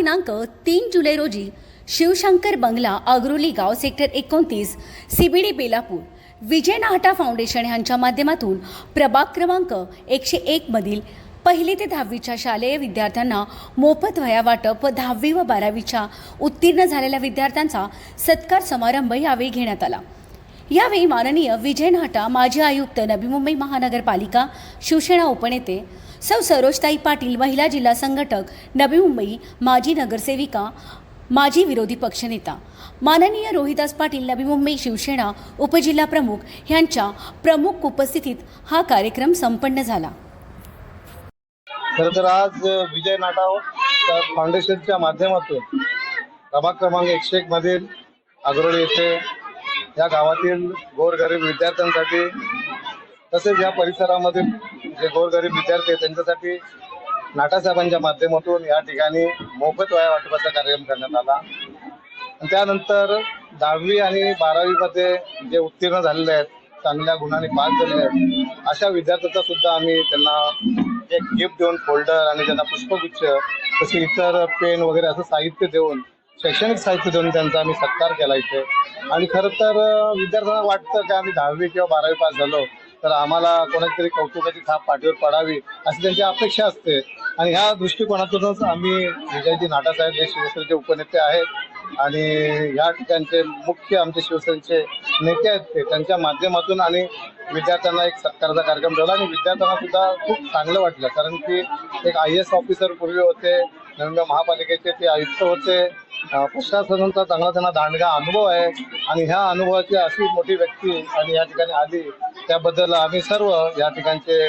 दिनांक तीन जुलै रोजी शिवशंकर बंगला अग्रोली गाव सेक्टर एकोणतीस सीबीडी बेलापूर विजय नाहटा फाउंडेशन यांच्या माध्यमातून प्रभाग क्रमांक एकशे एकमधील पहिली ते दहावीच्या शालेय विद्यार्थ्यांना मोफत वया वाटप व दहावी व बारावीच्या उत्तीर्ण झालेल्या विद्यार्थ्यांचा सत्कार समारंभ यावेळी घेण्यात आला. यावेळी माननीय विजय नाहटा माजी आयुक्त नवी मुंबई महानगरपालिका शिवसेना उपनेते सौ सरोजताई पाटील महिला जिल्हा संघटक नवी मुंबई माजी नगरसेविका माजी विरोधी पक्षनेता माननीय रोहिदास पाटील नवी मुंबई शिवसेना उपजिल्हा प्रमुख यांच्या प्रमुख उपस्थितीत हा कार्यक्रम संपन्न झाला. खरं तर आज विजय नाटाव फाउंडेशनच्या हो, माध्यमातून क्रमांक एकशे एक मधील अग्रोळी येथे या गावातील गोरगरीब विद्यार्थ्यांसाठी तसेच या परिसरामधील जे गोरगरीब विद्यार्थी आहेत त्यांच्यासाठी नाटासाहेबांच्या माध्यमातून या ठिकाणी मोफत वया वाटपाचा कार्यक्रम करण्यात आला. त्यानंतर दहावी आणि बारावीमध्ये जे उत्तीर्ण झालेले आहेत चांगल्या गुणाने पास झालेले आहेत अशा विद्यार्थ्यांचा सुद्धा आम्ही त्यांना एक गिफ्ट देऊन फोल्डर आणि त्यांना पुष्पगुच्छ तसे इतर पेन वगैरे असं साहित्य देऊन शैक्षणिक साहित्य देऊन त्यांचा आम्ही सत्कार केला इथे. आणि खरं तर विद्यार्थ्यांना वाटतं की आम्ही दहावी किंवा बारावी पास झालो तर आम्हाला कोणाची तरी कौतुकाची थाप पाठीवर पडावी अशी त्यांची अपेक्षा असते. आणि ह्या दृष्टिकोनातूनच आम्ही विजयजी नाटासाहेब हे शिवसेनेचे उपनेते आहेत. आणि ह्या ठिकाणचे मुख्य आमचे शिवसेनेचे नेते आहेत ते. त्यांच्या माध्यमातून आणि विद्यार्थ्यांना एक सत्काराचा कार्यक्रम ठेवला आणि विद्यार्थ्यांना सुद्धा खूप चांगलं वाटलं. कारण की एक आय एस ऑफिसर पूर्वी होते नवीन महापालिकेचे ते आयुक्त होते प्रशासनाचा चांगला त्यांना दांडगा अनुभव आहे. आणि ह्या अनुभवाची अशी मोठी व्यक्ती आणि या ठिकाणी आली त्याबद्दल आम्ही सर्व या ठिकाणचे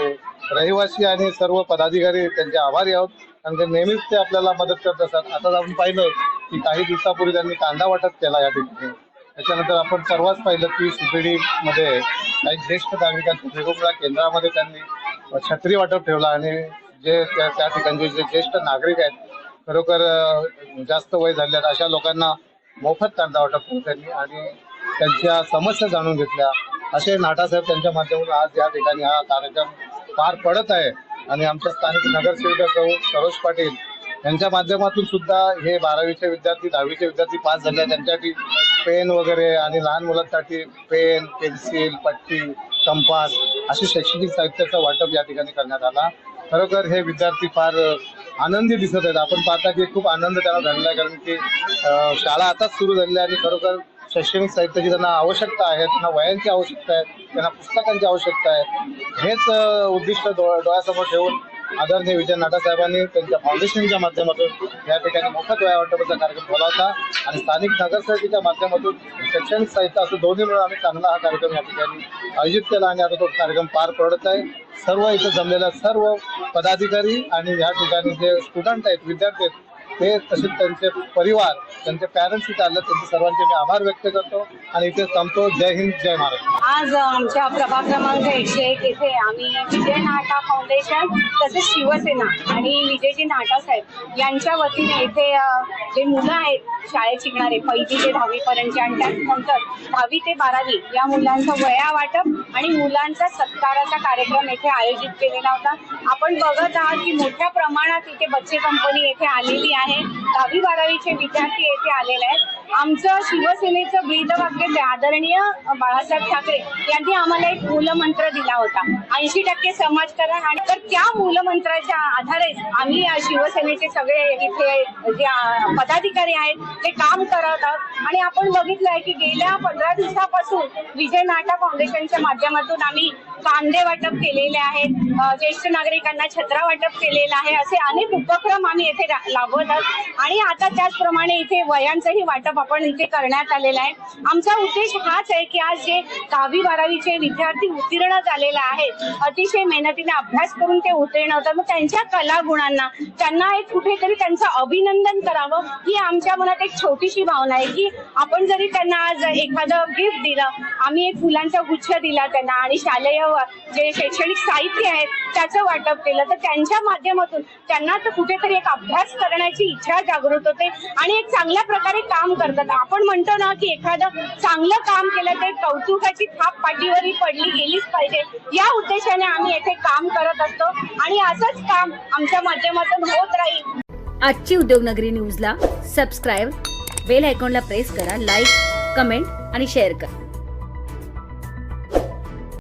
रहिवासी आणि सर्व पदाधिकारी त्यांचे आभारी आहोत. कारण ते नेहमीच ते आपल्याला मदत करत असतात. आता आपण पाहिलं की काही दिवसापूर्वी त्यांनी कांदा वाटप केला या ठिकाणी. त्याच्यानंतर आपण सर्वच पाहिलं की सुपेडीमध्ये काही ज्येष्ठ नागरिकांच्या वेगवेगळ्या केंद्रामध्ये त्यांनी छत्री वाटप ठेवला आणि जे त्या त्या ठिकाणचे जे ज्येष्ठ नागरिक आहेत खरोखर जास्त वय झाले अशा लोकांना मोफत कांदा वाटप केलं त्यांनी आणि त्यांच्या समस्या जाणून घेतल्या. असे नाटासाहेब त्यांच्या माध्यमातून आज या ठिकाणी हा कार्यक्रम पार पडत आहे. आणि आमच्या स्थानिक नगरसेविका सौ सरोज पाटील यांच्या माध्यमातून सुद्धा हे बारावीचे विद्यार्थी दहावीचे विद्यार्थी पास झाले. त्यांच्यासाठी पेन वगैरे आणि लहान मुलांसाठी पेन पेन्सिल पट्टी कंपास असे शैक्षणिक साहित्याचं वाटप या ठिकाणी करण्यात आला. खरोखर हे विद्यार्थी फार आनंदी दिसत आहेत. आपण पाहता की खूप आनंद त्यांना झालेला आहे कारण की शाळा आताच सुरू झालेली आहे आणि खरोखर शैक्षणिक साहित्याची त्यांना आवश्यकता आहे त्यांना वयांची आवश्यकता आहे त्यांना पुस्तकांची आवश्यकता आहे. हेच उद्दिष्ट डोळ्यासमोर ठेवून आदरणीय विजय नाटा साहेबांनी त्यांच्या फाउंडेशनच्या माध्यमातून या ठिकाणी मोफत वया वाटपाचा कार्यक्रम ठेवला होता. आणि स्थानिक नगरसेवकीच्या माध्यमातून शैक्षणिक साहित्य असं दोन्ही मिळून आम्ही चांगला हा कार्यक्रम या ठिकाणी आयोजित केला आणि आता तो कार्यक्रम पार पडत आहे. सर्व इथं जमलेल्या सर्व पदाधिकारी आणि या ठिकाणी जे स्टुडंट आहेत विद्यार्थी आहेत ते तसेच त्यांचे परिवार त्यांचे पॅरेंट्स इथे आले त्यांचे सर्वांचे मी आभार व्यक्त करतो आणि इथे थांबतो. जय हिंद जय महाराष्ट्र आज आमच्या प्रभाग क्रमांक एकशे एक येथे आम्ही विजय नाटा फाउंडेशन तसेच शिवसेना आणि विजयजी नाटा साहेब यांच्या वतीने इथे जे मुलं आहेत शाळेत शिकणारे पहिली ते दहावी पर्यंतचे आणि त्यानंतर दहावी ते बारावी या मुलांचं वया वाटप आणि मुलांचा सत्काराचा कार्यक्रम येथे आयोजित केलेला होता. आपण बघत आहात की मोठ्या प्रमाणात इथे बच्चे कंपनी येथे आलेली आहे. है दहावी बारावीचे विद्यार्थी येथे आलेले आहेत. आमचं शिवसेनेचं ब्रीदवाक्य आदरणीय बाळासाहेब ठाकरे यांनी आम्हाला एक मूलमंत्र दिला होता. ऐंशी टक्के समाजकारण आणि तर त्या मूलमंत्राच्या आधारे आम्ही या शिवसेनेचे सगळे इथे जे पदाधिकारी आहेत ते काम करत आहोत. आणि आपण बघितलं आहे की गेल्या पंधरा दिवसापासून विजय नाटा फाउंडेशनच्या माध्यमातून आम्ही कांदे वाटप केलेले आहेत ज्येष्ठ नागरिकांना छत्रा वाटप केलेलं आहे असे अनेक उपक्रम आम्ही येथे राबवत आहोत. आणि आता त्याचप्रमाणे इथे वयांचंही वाटप आपण इथे करण्यात आलेलं आहे. आमचा उद्देश हाच आहे की आज जे दहावी बारावीचे विद्यार्थी उत्तीर्ण झालेले आहेत अतिशय मेहनतीने अभ्यास करून ते उत्तीर्ण होतात. मग त्यांच्या कलागुणांना त्यांना एक कुठेतरी त्यांचं अभिनंदन करावं ही आमच्या मनात एक छोटीशी भावना आहे की आपण जरी त्यांना आज एखादं गिफ्ट दिलं आम्ही एक फुलांचा गुच्छ दिला त्यांना आणि शालेय जे शैक्षणिक साहित्य आहेत त्याचं वाटप केलं. तर त्यांच्या माध्यमातून त्यांना तर कुठेतरी एक अभ्यास करण्याची इच्छा जागृत होते आणि एक चांगल्या प्रकारे काम करतात. आपण म्हणतो ना की एखादं चांगलं काम केलं तर कौतुकाची थाप पाठीवरही पडली गेलीच पाहिजे. या उद्देशाने आम्ही येथे काम करत असतो आणि असंच काम आमच्या माध्यमातून होत राहील. आजची उद्योगनगरी न्यूजला सबस्क्राईब बेल आयकॉनला प्रेस करा लाईक कमेंट आणि शेअर करा.